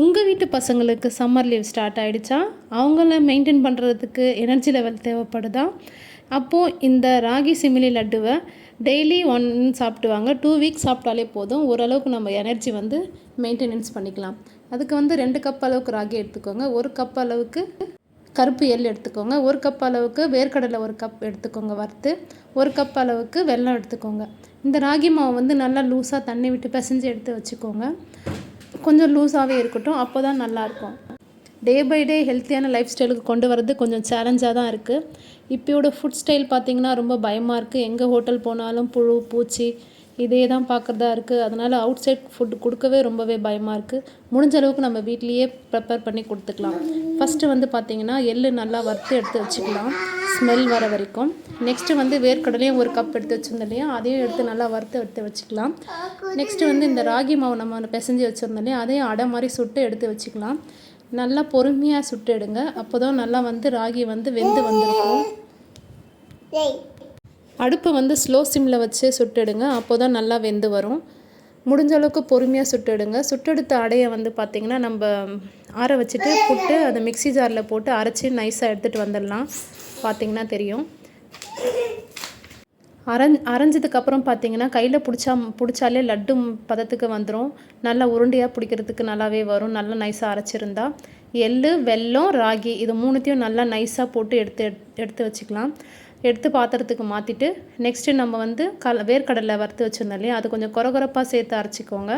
உங்கள் வீட்டு பசங்களுக்கு சம்மர் லீவ் ஸ்டார்ட் ஆகிடுச்சா அவங்கள மெயின்டைன் பண்ணுறதுக்கு எனர்ஜி லெவல் தேவைப்படுதா? அப்போது இந்த ராகி சிமிலி லட்டுவை டெய்லி ஒன் சாப்பிடுவாங்க. டூ வீக்ஸ் சாப்பிட்டாலே போதும். ஓரளவுக்கு நம்ம எனர்ஜி வந்து மெயின்டெனன்ஸ் பண்ணிக்கலாம். அதுக்கு வந்து ரெண்டு கப் அளவுக்கு ராகி எடுத்துக்கோங்க. ஒரு கப் அளவுக்கு கருப்பு எள் எடுத்துக்கோங்க. ஒரு கப் அளவுக்கு வேர்க்கடலை ஒரு கப் எடுத்துக்கோங்க வறுத்து. ஒரு கப் அளவுக்கு வெல்லம் எடுத்துக்கோங்க. இந்த ராகி மாவு வந்து நல்லா லூஸாக தண்ணி விட்டு பிசைஞ்சு எடுத்து வச்சுக்கோங்க. கொஞ்சம் லூஸாகவே இருக்கட்டும் அப்போ தான் நல்லாயிருக்கும் டே பை டே ஹெல்த்தியான லைஃப் ஸ்டைலுக்கு கொண்டு வரது கொஞ்சம் சேலஞ்சாக தான் இருக்குது இப்போயோட ஃபுட் ஸ்டைல் பார்த்திங்கன்னா ரொம்ப பயமாக இருக்குது எங்கே ஹோட்டல் போனாலும் புழு பூச்சி இதே தான் பார்க்குறதா இருக்குது அதனால் அவுட் சைட் ஃபுட் கொடுக்கவே ரொம்பவே பயமாக இருக்குது முடிஞ்ச அளவுக்கு நம்ம வீட்லேயே ப்ரிப்பேர் பண்ணி கொடுத்துக்கலாம். ஃபஸ்ட்டு வந்து பார்த்திங்கன்னா எள் நல்லா வறுத்து எடுத்து வச்சுக்கலாம். ஸ்மெல் வர வரைக்கும். நெக்ஸ்ட்டு வந்து வேர்க்கடலையும் ஒரு கப் எடுத்து வச்சுருந்தோம் இல்லையா? அதையும் எடுத்து நல்லா வறுத்து எடுத்து வச்சுக்கலாம். நெக்ஸ்ட்டு வந்து இந்த ராகி மாவு நம்ம பிசைஞ்சு வச்சுருந்தோம் இல்லையா? அதையும் அடை மாதிரி சுட்டு எடுத்து வச்சுக்கலாம். நல்லா பொறுமையாக சுட்டு எடுங்க. அப்போ தான் நல்லா வந்து ராகி வந்து வெந்து வந்திருக்கும். அடுப்பை வந்து ஸ்லோ சிம்மில் வச்சு சுட்டுடுங்க. அப்போ தான் நல்லா வெந்து வரும். முடிஞ்ச அளவுக்கு பொறுமையாக சுட்டுடுங்க. சுட்டெடுத்த அடையை வந்து பார்த்திங்கன்னா நம்ம ஆற வச்சுட்டு புட்டு அதை மிக்ஸி ஜாரில் போட்டு அரைச்சி நைஸாக எடுத்துகிட்டு வந்துடலாம். பார்த்திங்கன்னா தெரியும். அரைஞ் அரைஞ்சதுக்கப்புறம் பார்த்தீங்கன்னா கையில் பிடிச்சா பிடிச்சாலே லட்டு பதத்துக்கு வந்துடும் நல்லா உருண்டையாக பிடிக்கிறதுக்கு நல்லாவே வரும். நல்லா நைஸாக அரைச்சிருந்தா. எள் வெல்லம் ராகி இது மூணுத்தையும் நல்லா நைஸாக போட்டு எடுத்து எடுத்து வச்சுக்கலாம். எடுத்து பாத்திரத்துக்கு மாற்றிட்டு நெக்ஸ்ட்டு நம்ம வந்து கல வேர்க்கடலை வறுத்து வச்சுருந்தோம் இல்லையா? அது கொஞ்சம் குறகுறப்பாக சேர்த்து அரைச்சிக்கோங்க.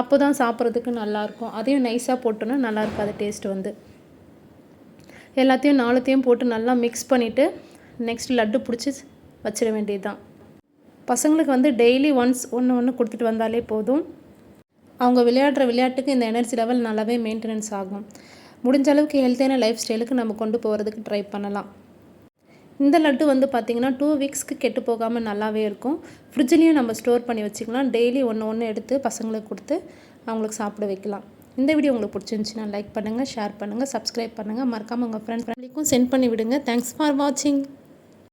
அப்போ தான் சாப்பிட்றதுக்கு நல்லாயிருக்கும். அதையும் நைஸாக போட்டோன்னா நல்லாயிருக்கும் அது டேஸ்ட் வந்து. எல்லாத்தையும் நாலுத்தையும் போட்டு நல்லா மிக்ஸ் பண்ணிவிட்டு நெக்ஸ்ட் லட்டு பிடிச்சி வச்சிட வேண்டியது தான் பசங்களுக்கு வந்து டெய்லி ஒன்ஸ் ஒன்று ஒன்று கொடுத்துட்டு வந்தாலே போதும். அவங்க விளையாடுற விளையாட்டுக்கு இந்த எனர்ஜி லெவல் நல்லாவே மெயின்டெனன்ஸ் ஆகும். முடிஞ்ச அளவுக்கு ஹெல்த்தியான லைஃப் ஸ்டைலுக்கு நம்ம கொண்டு போகிறதுக்கு ட்ரை பண்ணலாம். இந்த லட்டு வந்து பார்த்திங்கன்னா டூ வீக்ஸ்க்கு கெட்டு போகாமல் நல்லாவே இருக்கும். ஃப்ரிட்ஜ்லேயும் நம்ம ஸ்டோர் பண்ணி வச்சுக்கலாம். டெய்லி ஒன்று ஒன்று எடுத்து பசங்களுக்கு கொடுத்து அவங்களுக்கு சாப்பிட வைக்கலாம். இந்த வீடியோ உங்களுக்கு பிடிச்சிருந்துச்சின்னா லைக் பண்ணுங்கள் ஷேர் பண்ணுங்கள் சப்ஸ்கிரைப் பண்ணுங்கள் மறக்காமல் உங்கள் ஃப்ரெண்ட் ஃப்ரெண்ட்லிக்கும் சென்ட் பண்ணி விடுங்க. தேங்க்ஸ் ஃபார் வாட்சிங்